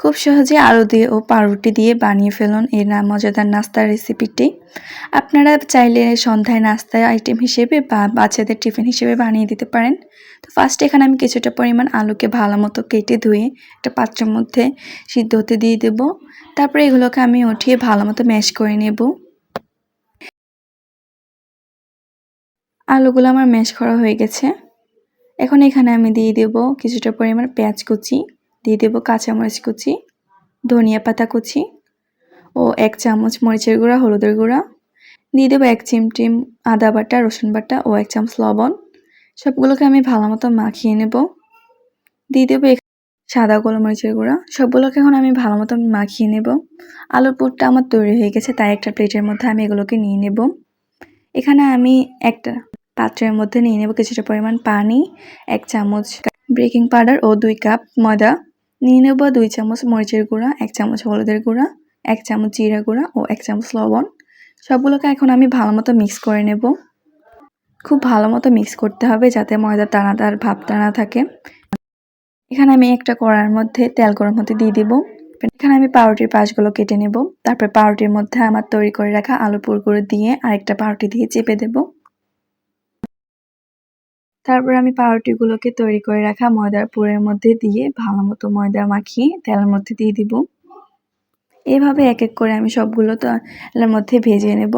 খুব সহজে আলু দিয়ে ও পাউরুটি দিয়ে বানিয়ে ফেলুন এই না মজাদার নাস্তার রেসিপিটি। আপনারা চাইলে সন্ধ্যায় নাস্তায় আইটেম হিসেবে বা বাচ্চাদের টিফিন হিসেবে বানিয়ে দিতে পারেন। তো ফার্স্ট এখানে আমি কিছুটা পরিমাণ আলুকে ভালো মতো কেটে ধুয়ে একটা পাত্রের মধ্যে সিদ্ধ হতে দিয়ে দেব। তারপরে এগুলোকে আমি উঠিয়ে ভালো মতো ম্যাশ করে নেব। আলুগুলো আমার ম্যাশ করা হয়ে গেছে। এখন এখানে আমি দিয়ে দেব কিছুটা পরিমাণ পেঁয়াজ কুচি। দিয়ে দেব কাঁচামরিচ কুচি, ধনিয়া পাতা কুচি ও এক চামচ মরিচের গুঁড়া, হলুদের গুঁড়া। দিয়ে দেবো এক চিমটিম আদা বাটা, রসুন বাটা ও এক চামচ লবণ। সবগুলোকে আমি ভালো মতো মাখিয়ে নেব। দিয়ে দেবো সাদা গোলমরিচের গুঁড়া। সবগুলোকে এখন আমি ভালো মতো মাখিয়ে নেব। আলুর পুরটা আমার তৈরি হয়ে গেছে, তাই একটা প্লেটের মধ্যে আমি এগুলোকে নিয়ে নেব। এখানে আমি একটা পাত্রের মধ্যে নিয়ে নেব কিছুটা পরিমাণ পানি, এক চামচ বেকিং পাউডার ও দুই কাপ ময়দা। নিয়ে নেব দুই চামচ মরিচের গুঁড়া, এক চামচ হলুদের গুঁড়া, এক চামচ জিরা গুঁড়া ও এক চামচ লবণ। সবগুলোকে এখন আমি ভালো মতো মিক্স করে নেব। খুব ভালো মতো মিক্স করতে হবে যাতে ময়দা টানাটার ভাবটা না থাকে। এখানে আমি একটা কড়ার মধ্যে তেল গরম হতে দিয়ে দিব। এখানে আমি পাউরুটির পাশগুলো কেটে নেব। তারপর পাউরুটির মধ্যে আমার তৈরি করে রাখা আলু পুরগুলো দিয়ে আরেকটা পাউরুটি দিয়ে চেপে দেব। তারপর আমি পাউরুটিগুলোকে তৈরি করে রাখা ময়দার পুরের মধ্যে দিয়ে ভালো মতো ময়দা মাখিয়ে তেলের মধ্যে দিয়ে দিব। এভাবে এক এক করে আমি সবগুলো তেলের মধ্যে ভেজে নেব।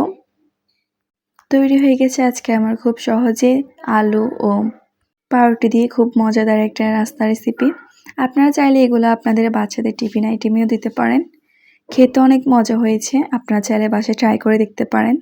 তৈরি হয়ে গেছে আজকে আমার খুব সহজে আলু ও পাউরুটি দিয়ে খুব মজাদার একটা রাস্তা রেসিপি আপনারা চাইলে এগুলো আপনাদের বাচ্চাদের টিফিন আইটেমেও দিতে পারেন। খেতে অনেক মজা হয়েছে, আপনারা চাইলে বাসায় ট্রাই করে দেখতে পারেন।